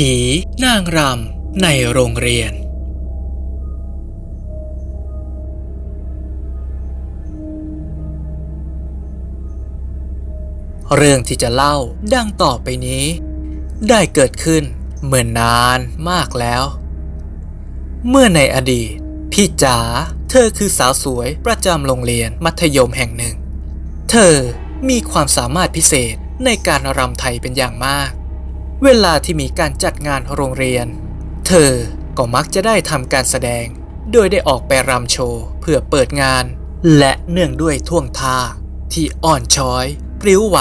ผีนางรำในโรงเรียน เรื่องที่จะเล่าดังต่อไปนี้ ได้เกิดขึ้นเมื่อนนานมากแล้ว เมื่อในอดีต พี่จ๋าเธอคือสาวสวยประจำโรงเรียนมัธยมแห่งหนึ่ง เธอมีความสามารถพิเศษในการรำไทยเป็นอย่างมาก เวลาที่มีการจัดงานโรงเรียน เธอก็มักจะได้ทำการแสดง โดยได้ออกไปรำโชว์เพื่อเปิดงาน และเนื่องด้วยท่วงท่า ที่อ่อนช้อยปลิ้วไหว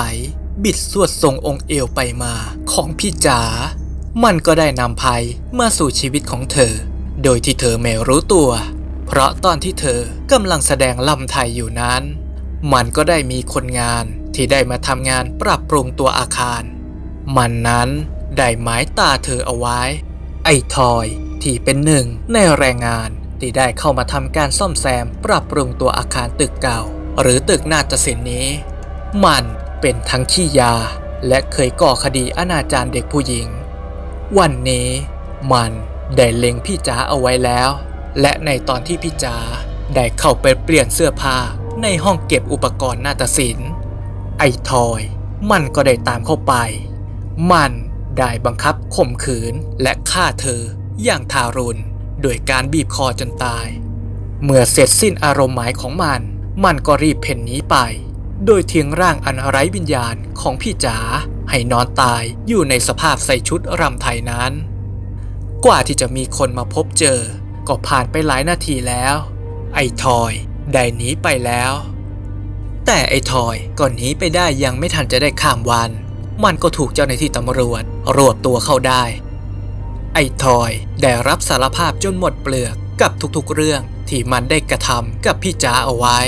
บิดสวดทรงองค์เอวไปมาของพี่จ๋ามันก็ได้นำภัยมาสู่ชีวิตของเธอ โดยที่เธอไม่รู้ตัว เพราะตอนที่เธอกำลังแสดงลำไทยอยู่นั้น มันก็ได้มีคนงานที่ได้มาทำงานปรับปรุงตัวอาคาร มันนั้นได้หมายตาเธอเอาไว้ ไอ้ทอยที่เป็นหนึ่งในแรงงานที่ได้เข้ามาทำการซ่อมแซมปรับปรุงตัวอาคารตึกเก่า หรือตึกนาฏศิลป์นี้ มันเป็นทั้งขี้ยา และเคยก่อคดีอนาจารเด็กผู้หญิง วันนี้มันได้เล็งพี่จ๋าเอาไว้แล้ว และในตอนที่พี่จ๋าได้เข้าไปเปลี่ยนเสื้อผ้าในห้องเก็บอุปกรณ์นาฏศิลป์ ไอ้ทอย มันก็ได้ตามเข้าไป มันได้บังคับข่มขืนและฆ่าเธออย่างทารุณโดยการบีบคอจนตาย เมื่อเสร็จสิ้นอารมณ์หมายของมัน มันก็รีบเพ่นหนีไป โดยทิ้งร่างอันไร้วิญญาณของพี่จ๋าให้นอนตายอยู่ในสภาพใส่ชุดรำไทยนั้น กว่าที่จะมีคนมาพบเจอ ก็ผ่านไปหลายนาทีแล้ว ไอ้ทอยได้หนีไปแล้ว แต่ไอ้ทอยก็หนีไปได้ยังไม่ทันจะได้ข้ามวัน มันก็ถูกเจ้าหน้าที่ตำรวจรวบตัวเข้าได้ ไอ้ทอยได้รับสารภาพจนหมดเปลือกกับทุกๆเรื่องที่มันได้กระทำกับพี่จ๋าเอาไว้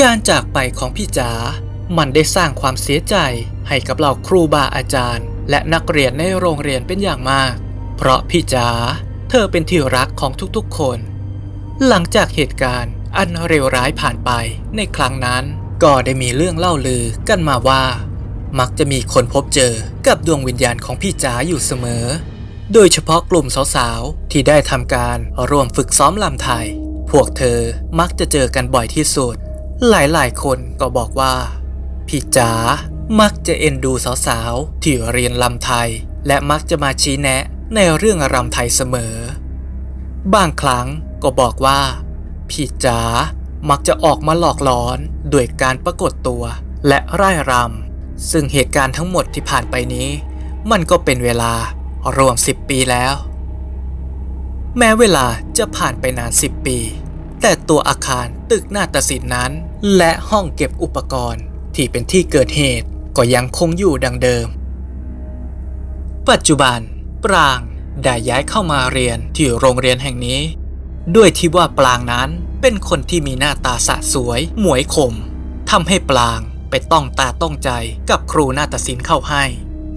การจากไปของพี่จ๋ามันได้สร้างความเสียใจให้กับเหล่าครูบาอาจารย์ และนักเรียนในโรงเรียนเป็นอย่างมาก เพราะพี่จ๋าเธอเป็นที่รักของทุกๆคน หลังจากเหตุการณ์อันเลวร้ายผ่านไปในครั้งนั้น ก็ได้มีเรื่องเล่าลือกันมาว่า มักจะมีคนพบเจอกับดวงวิญญาณของพี่จ๋าอยู่เสมอ โดยเฉพาะกลุ่มสาวๆ ที่ได้ทำการร่วมฝึกซ้อมลำไทย พวกเธอมักจะเจอกันบ่อยที่สุด หลายๆ คนก็บอกว่า พี่จ๋ามักจะเอ็นดูสาวๆ ที่เรียนลำไทย และมักจะมาชี้แนะในเรื่องรำไทยเสมอ บางครั้งก็บอกว่า พี่จ๋ามักจะออกมาหลอกหลอนด้วยการปรากฏตัว และร่ายรำ ซึ่งเหตุการณ์ทั้งหมดที่ผ่านไปนี้ มันก็เป็นเวลารวม 10 ปีแล้ว แม้เวลาจะผ่านไปนาน 10 ปี แต่ตัวอาคารตึกนาฏศิลป์นั้น และห้องเก็บอุปกรณ์ที่เป็นที่เกิดเหตุก็ยังคงอยู่ดังเดิม ปัจจุบัน ปรางได้ย้ายเข้ามาเรียนที่โรงเรียนแห่งนี้ ด้วยที่ว่าปรางนั้นเป็นคนที่มีหน้าตาสะสวย หมวยคมทำให้ปราง ไปต้องตาต้องใจกับครูนาฏศิลป์เข้าให้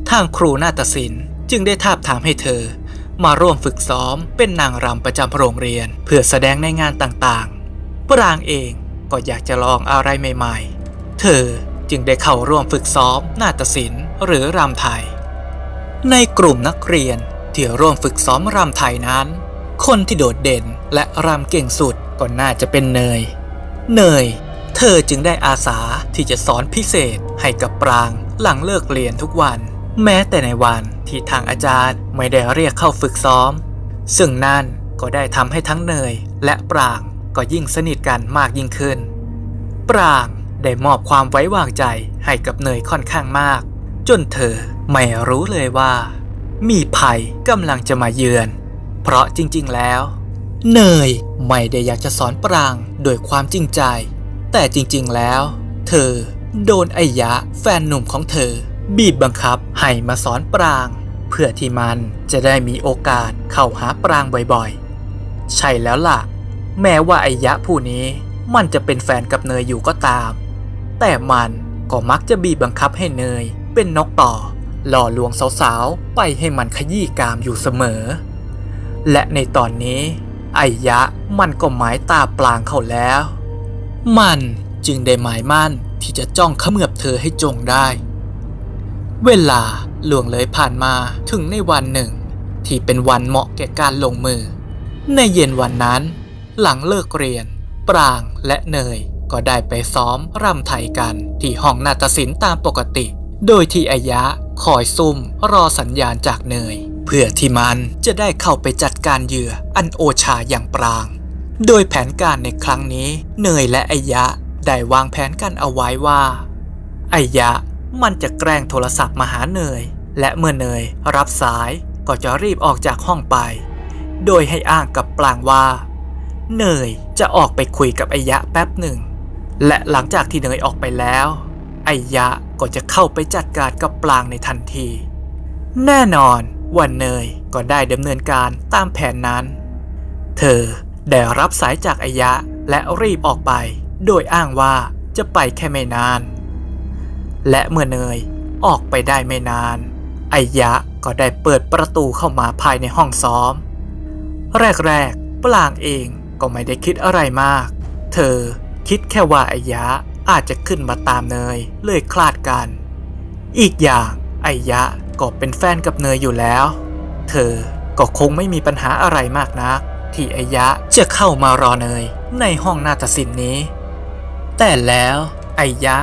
ทางครูนาฏศิลป์จึงได้ทาบทามให้เธอ มาร่วมฝึกซ้อมเป็นนางรำประจำโรงเรียน เพื่อแสดงในงานต่างๆปรางเองก็อยากจะลองอะไรใหม่ๆ เธอจึงได้เข้าร่วมฝึกซ้อมนาฏศิลป์หรือรำไทย ในกลุ่มนักเรียนที่ร่วมฝึกซ้อมรำไทยนั้น คนที่โดดเด่นและรำเก่งสุดก็น่าจะเป็นเนย เนย ธอจึงได้อาสาที่จะสอนพิเศษให้กับปรางหลังเลิกเรียนทุกวัน แม้แต่ในวันที่ทางอาจารย์ไม่ได้เรียกเข้าฝึกซ้อม ซึ่งนั่นก็ได้ทำให้ทั้งเนยและปรางก็ยิ่งสนิทกันมากยิ่งขึ้น ปรางได้มอบความไว้วางใจให้กับเนยค่อนข้างมาก จนเธอไม่รู้เลยว่า มีภัยกำลังจะมาเยือน เพราะจริงๆแล้ว เนยไม่ได้อยากจะสอนปรางโดยความจริงใจ แต่จริงๆแล้ว เธอ โดนไอยะแฟนหนุ่มของเธอ บีบบังคับให้มาสอนปราง เพื่อที่มันจะได้มีโอกาสเข้าหาปรางบ่อยๆ ใช่แล้วล่ะ แม้ว่าไอยะผู้นี้มันจะเป็นแฟนกับเนยอยู่ก็ตาม แต่มันก็มักจะบีบบังคับให้เนย เป็นนกต่อ หล่อลวงสาวๆ ไปให้มันขยี้กามอยู่เสมอ และในตอนนี้ ไอยะมันก็หมายตาปลางเขาแล้ว มันจึงได้หมายมั่นที่จะจ้องเขมือบเธอให้จงได้ เวลาล่วงเลยผ่านมาถึงในวันหนึ่ง ที่เป็นวันเหมาะแก่การลงมือ ในเย็นวันนั้น หลังเลิกเรียน ปรางและเนยก็ได้ไปซ้อมรำไทยกันที่ห้องนาฏศิลป์ตามปกติ โดยที่อายะคอยซุ่มรอสัญญาณจากเนย เพื่อที่มันจะได้เข้าไปจัดการเหยื่ออันโอชาอย่างปราง โดยแผนการในครั้งนี้เนยและไอยะได้วางแผนกันเอาไว้ว่า ไอยะมันจะแกล้งโทรศัพท์มาหาเนย และเมื่อเนยรับสายก็จะรีบออกจากห้องไป โดยให้อ้างกับปรางว่า เนยจะออกไปคุยกับไอยะแป๊บหนึ่ง และหลังจากที่เนยออกไปแล้ว ไอยะก็จะเข้าไปจัดการกับปลางในทันที แน่นอนว่าเนยก็ได้ดำเนินการตามแผนนั้น เธอ ได้รับสายจากไอยะและรีบออกไป โดยอ้างว่าจะไปแค่ไม่นาน และเมื่อเนยออกไปได้ไม่นานไอยะก็ได้เปิดประตูเข้ามาภายในห้องซ้อม แรกๆปลางเองก็ไม่ได้คิดอะไรมาก เธอคิดแค่ว่าไอยะอาจจะขึ้นมาตามเนยเลยคลาดกัน อีกอย่างไอยะก็เป็นแฟนกับเนยอยู่แล้ว เธอก็คงไม่มีปัญหาอะไรมากนัก ที่ไอยะจะเข้ามารอเนยในห้องนาฏศิลป์นี้ แต่แล้วไอยะ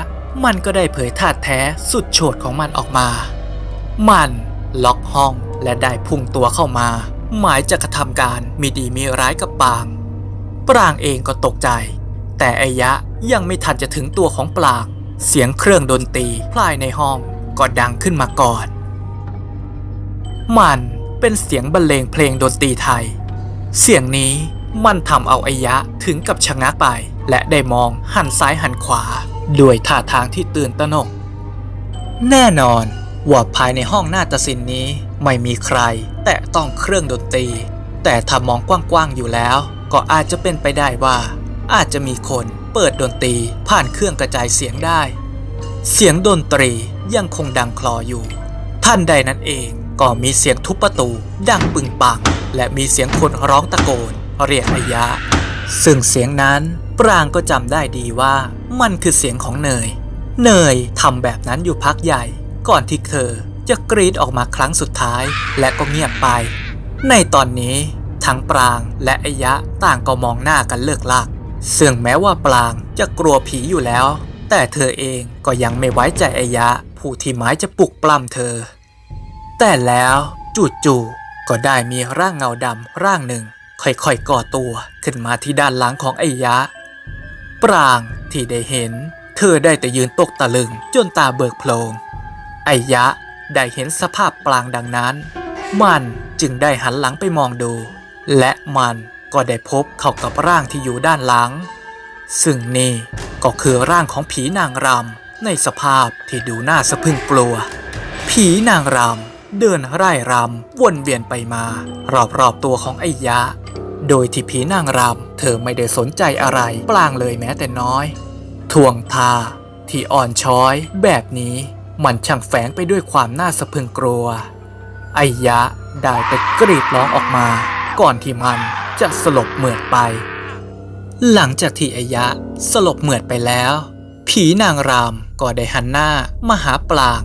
มันก็ได้เผยท่าแท้สุดโฉดของมันออกมา มันล็อกห้องและได้พุ่งตัวเข้ามา หมายจะกระทำการมีดีมีร้ายกับปาง ปรางเองก็ตกใจ แต่ไอยะยังไม่ทันจะถึงตัวของปลาง เสียงเครื่องดนตรีพลายในห้องก็ดังขึ้นมาก่อน มันเป็นเสียงบรรเลงเพลงดนตรีไทย เสียงนี้มันทำเอาไอยะถึงกับชะงักไป และได้มองหันซ้ายหันขวา ด้วยท่าทางที่ตื่นตระหนก แน่นอนว่าภายในห้องนาฏศิลป์นี้ไม่มีใคร แตะต้องเครื่องดนตรี แต่ถ้ามองกว้างๆอยู่แล้ว ก็อาจจะเป็นไปได้ว่า อาจจะมีคนเปิดดนตรีผ่านเครื่องกระจายเสียงได้ เสียงดนตรียังคงดังคลออยู่ ท่านใดนั้นเองก็มีเสียงทุบประตูดังปึงปัง และมีเสียงคนร้องตะโกนเรียกอายะ ซึ่งเสียงนั้นปรางก็จำได้ดีว่ามันคือเสียงของเนย เนยทำแบบนั้นอยู่พักใหญ่ ก่อนที่เธอจะกรีดออกมาครั้งสุดท้ายและก็เงียบไป ในตอนนี้ ทั้งปรางและอายะต่างก็มองหน้ากันเลิกลักซึ่งแม้ว่าปรางจะกลัวผีอยู่แล้ว แต่เธอเองก็ยังไม่ไว้ใจอายะ ผู้ที่หมายจะปลุกปล้ำเธอ แต่แล้วจู่ๆ ก็ได้มีร่างเงาดำร่างหนึ่ง ค่อยๆก่อตัวขึ้นมาที่ด้านหลังของไอยะ ปรางที่ได้เห็น เธอได้แต่ยืนตกตะลึงจนตาเบิกโพลงไอยะได้เห็นสภาพปรางดังนั้น มันจึงได้หันหลังไปมองดู และมันก็ได้พบเข้ากับร่างที่อยู่ด้านหลัง ซึ่งนี่ก็คือร่างของผีนางรำในสภาพที่ดูน่าสะพึงกลัว ผีนางรำ เดินไร่รำวนเวียนไปมา รอบๆตัวของไอ้ยะ โดยที่ผีนางรำเธอไม่ได้สนใจอะไรปลางเลยแม้แต่น้อยทวงท่าที่อ่อนช้อย แบบนี้มันช่างแฝงไปด้วยความน่าสะพึงกลัว ไอ้ยะได้แต่กรีดร้องออกมา ก่อนที่มันจะสลบเหมือดไป หลังจากที่ไอยะสลบเหมือดไปแล้ว ผีนางรำก็ได้หันหน้ามาหาปลาง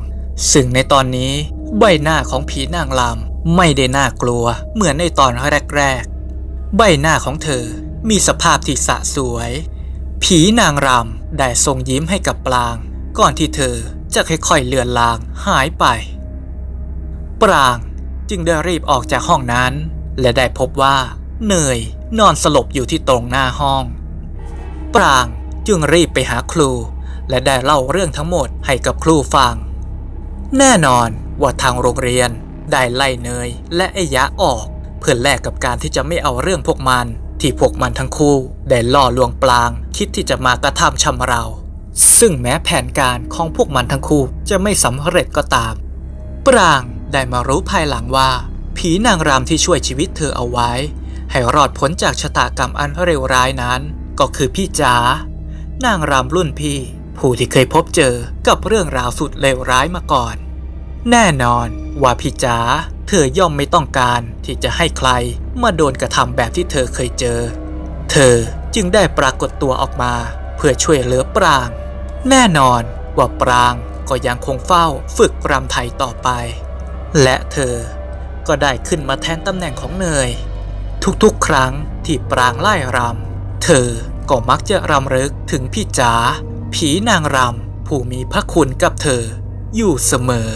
ซึ่งในตอนนี้ ใบหน้าของผีนางรำไม่ได้น่ากลัวเหมือนในตอนแรกๆ ใบหน้าของเธอมีสภาพที่สะสวย ผีนางรำได้ทรงยิ้มให้กับปลาง ก่อนที่เธอจะค่อยๆเลือนลางหายไป ปรางจึงได้รีบออกจากห้องนั้น และได้พบว่าเนยนอนสลบอยู่ที่ตรงหน้าห้อง ปรางจึงรีบไปหาครู และได้เล่าเรื่องทั้งหมดให้กับครูฟัง แน่นอน ว่าทางโรงเรียนได้ไล่เนยและไอ้ยะออก เพื่อแลกกับการที่จะไม่เอาเรื่องพวกมัน ที่พวกมันทั้งคู่ได้ล่อลวงปลาง คิดที่จะมากระทำชำเรา ซึ่งแม้แผนการของพวกมันทั้งคู่จะไม่สำเร็จก็ตาม ปรางได้มารู้ภายหลังว่า ผีนางรำที่ช่วยชีวิตเธอเอาไว้ ให้รอดพ้นจากชะตากรรมอันเลวร้ายนั้น ก็คือพี่จ๋านางรำรุ่นพี่ ผู้ที่เคยพบเจอกับเรื่องราวสุดเลวร้ายมาก่อน แน่นอนว่าพี่จ๋าเธอย่อมไม่ต้องการที่จะให้ใครมาโดนกระทำแบบที่เธอเคยเจอ เธอจึงได้ปรากฏตัวออกมาเพื่อช่วยเหลือปราง แน่นอนว่าปรางก็ยังคงเฝ้าฝึกรำไทยต่อไป และเธอก็ได้ขึ้นมาแทนตำแหน่งของเนย ทุกๆ ครั้งที่ปรางไล่รำเธอก็มักจะรำลึกถึงพี่จ๋าผีนางรำผู้มีพระคุณกับเธออยู่เสมอ